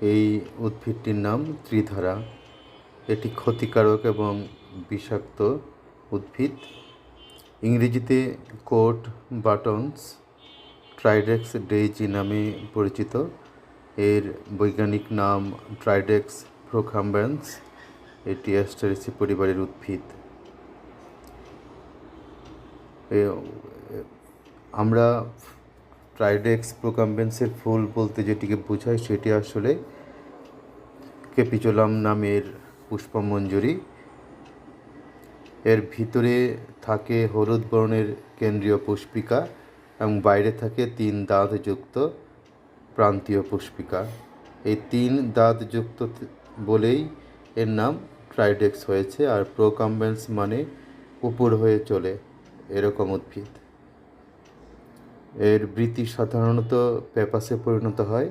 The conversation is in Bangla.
এই উদ্ভিদটির নাম ত্রিধারা। এটি ক্ষতিকারক এবং বিষাক্ত উদ্ভিদ। ইংরেজিতে কোট বাটনস ট্রাইডেক্স ডেইজি নামে পরিচিত। এর বৈজ্ঞানিক নাম ট্রাইডেক্স প্রোকাম্বেন্স। এটি অ্যাস্টারেসি পরিবারের উদ্ভিদ। আমরা ট্রাইডেক্স প্রোকাম্বেন্সের ফুল বলতে যেটিকে বোঝায় সেটি আসলে কেপিচোলাম নামের পুষ্পমঞ্জরি। এর ভিতরে থাকে হলুদ বর্ণের কেন্দ্রীয় পুষ্পিকা এবং বাইরে থাকে তিন দাঁতযুক্ত প্রান্তীয় পুষ্পিকা। এই তিন দাঁতযুক্ত বলেই এর নাম ট্রাইডেক্স হয়েছে আর প্রোকাম্বেন্স মানে উপর হয়ে চলে এরকম উদ্ভিদ। এর বৃত্তি সাধারণত পেপাসে পরিণত হয়।